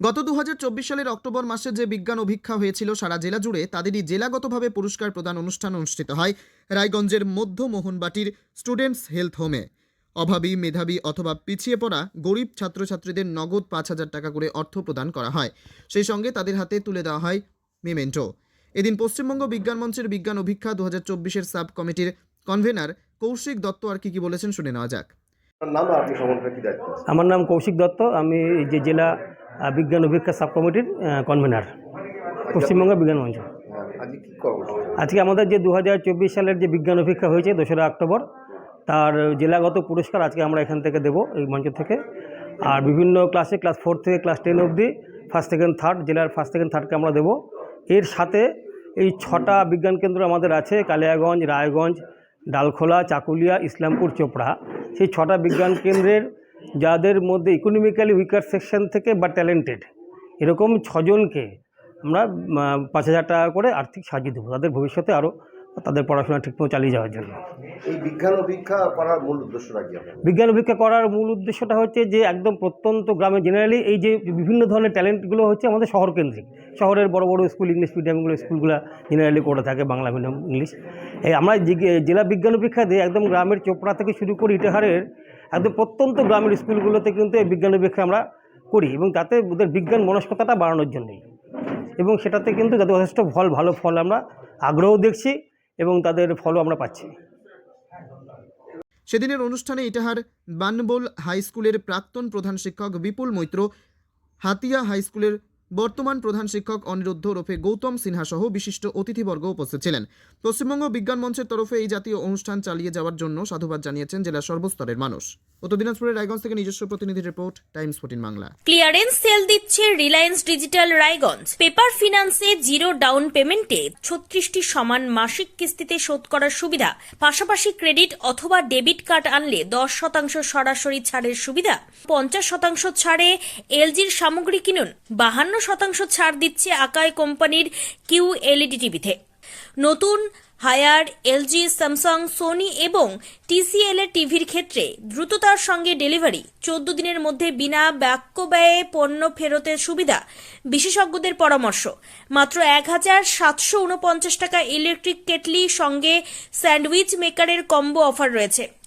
গত দু হাজার চব্বিশ সালের অক্টোবর মাসে যে বিজ্ঞান অভিক্ষা হয়েছিল সারা জেলা জুড়ে তাদেরই জেলাগতভাবে পুরস্কার প্রদান অনুষ্ঠান অনুষ্ঠিত হয় রায়গঞ্জের মধ্য মোহনবাটির স্টুডেন্টস হেলথ হোমে। অভাবী মেধাবী অথবা পিছিয়ে পড়া গরিব ছাত্রছাত্রীদের নগদ পাঁচ হাজার টাকা করে অর্থ প্রদান করা হয়। সেই সঙ্গে তাদের হাতে তুলে দেওয়া হয় মেমেন্টো। এদিন পশ্চিমবঙ্গ বিজ্ঞান মঞ্চের বিজ্ঞান অভিক্ষা দু হাজার চব্বিশের সাব কমিটির কনভেনার কৌশিক দত্ত আর কি কি বলেছেন শুনে নেওয়া যাক। আপনার নাম আর আপনি সমন্বয় কি দায়িত্ব? আছেন? আমার নাম কৌশিক দত্ত। আমি এই যে জেলা বিজ্ঞান অভিক্ষা সাব কমিটির কনভেনার পশ্চিমবঙ্গ বিজ্ঞান মঞ্চ। আজকে আমাদের যে দু হাজার চব্বিশ সালের যে বিজ্ঞান অভিক্ষা হয়েছে দোসরা অক্টোবর তার জেলাগত পুরস্কার আজকে আমরা এখান থেকে দেব এই মঞ্চ থেকে। আর বিভিন্ন ক্লাসে ক্লাস ফোর থেকে ক্লাস টেন অবধি ফার্স্ট সেকেন্ড থার্ড জেলার ফার্স্ট সেকেন্ড থার্ডকে আমরা দেবো। এর সাথে এই ছটা বিজ্ঞান কেন্দ্র আমাদের আছে কালিয়াগঞ্জ রায়গঞ্জ ডালখোলা চাকুলিয়া ইসলামপুর চোপড়া। সেই ছটা বিজ্ঞান কেন্দ্রের যাদের মধ্যে ইকোনমিক্যালি উইকার সেকশন থেকে বা ট্যালেন্টেড এরকম ছজনকে আমরা পাঁচ হাজার টাকা করে আর্থিক সাহায্য দেবো। তাদের ভবিষ্যতে আরও তাদের পড়াশোনা ঠিকমতো চালিয়ে যাওয়ার জন্য। এই বিজ্ঞান অভিক্ষা করার মূল উদ্দেশ্যটা কি বিজ্ঞান অভিক্ষা করার মূল উদ্দেশ্যটা হচ্ছে যে একদম প্রত্যন্ত গ্রামে জেনারেলি এই যে বিভিন্ন ধরনের ট্যালেন্টগুলো হচ্ছে আমাদের শহর কেন্দ্রিক শহরের বড় বড় স্কুল ইংলিশ মিডিয়ামগুলো স্কুলগুলো জেনারেলি করে থাকে বাংলা মিডিয়াম ইংলিশ এই আমরা যে- জেলা বিজ্ঞান অভিক্ষা দিয়ে একদম গ্রামের চোপড়া থেকে শুরু করে ইটাহারের একদম প্রত্যন্ত গ্রামের স্কুলগুলোতে কিন্তু এই বিজ্ঞান অভিক্ষা আমরা করি এবং তাতে ওদের বিজ্ঞান মনস্কতাটা বাড়ানোর জন্যই। এবং সেটাতে কিন্তু তাদের যথেষ্ট ফল ভালো ফল আমরা আগ্রহ দেখছি এবং তাদের ফলও আমরা পাচ্ছি। সেদিনের অনুষ্ঠানে ইটাহার বানবোল হাই স্কুলের প্রাক্তন প্রধান শিক্ষক বিপুল মৈত্র হাতিয়া হাই স্কুলের বর্তমান প্রধান শিক্ষক অনিরুদ্ধ ওরফে গৌতম সিনহা সহ বিশিষ্ট অতিথিবর্গ উপস্থিত ছিলেন। পশ্চিমবঙ্গ বিজ্ঞান মঞ্চের তরফে এই জাতীয় অনুষ্ঠান চালিয়ে যাওয়ার জন্য সাধুবাদ জানিয়েছেন জেলার সর্বস্তরের মানুষ। উত্তর দিনাজপুরের রায়গঞ্জ থেকে নিজস্ব প্রতিনিধি report, Times fourteen Bangla. Clearance sale দিচ্ছে রিলায়েন্স ডিজিটাল রায়গঞ্জ। পেপার ফিনান্সে জিরো ডাউন পেমেন্টে ছত্রিশটি সমান মাসিক কিস্তিতে শোধ করার সুবিধা। পাশাপাশি ক্রেডিট অথবা ডেবিট কার্ড আনলে দশ শতাংশ সরাসরি ছাড়ের সুবিধা। পঞ্চাশ শতাংশ ছাড়ে এলজির সামগ্রী কিনুন। বাহান্ন শতাংশ ছাড় দিচ্ছে আকাই কোম্পানির কিউ এলইডি টিভিতে। নতুন হায়ার এলজি, স্যামসাং, সোনি এবং টিসিএল এর টিভির ক্ষেত্রে দ্রুততার সঙ্গে ডেলিভারি, চোদ্দ দিনের মধ্যে বিনা বাক্য ব্যয়ে পণ্য ফেরতের সুবিধা, বিশেষজ্ঞদের পরামর্শ। মাত্র এক হাজার সাতশো উনপঞ্চাশ টাকা ইলেকট্রিক কেটলি সঙ্গে স্যান্ডউইচ মেকারের কম্বো অফার রয়েছে।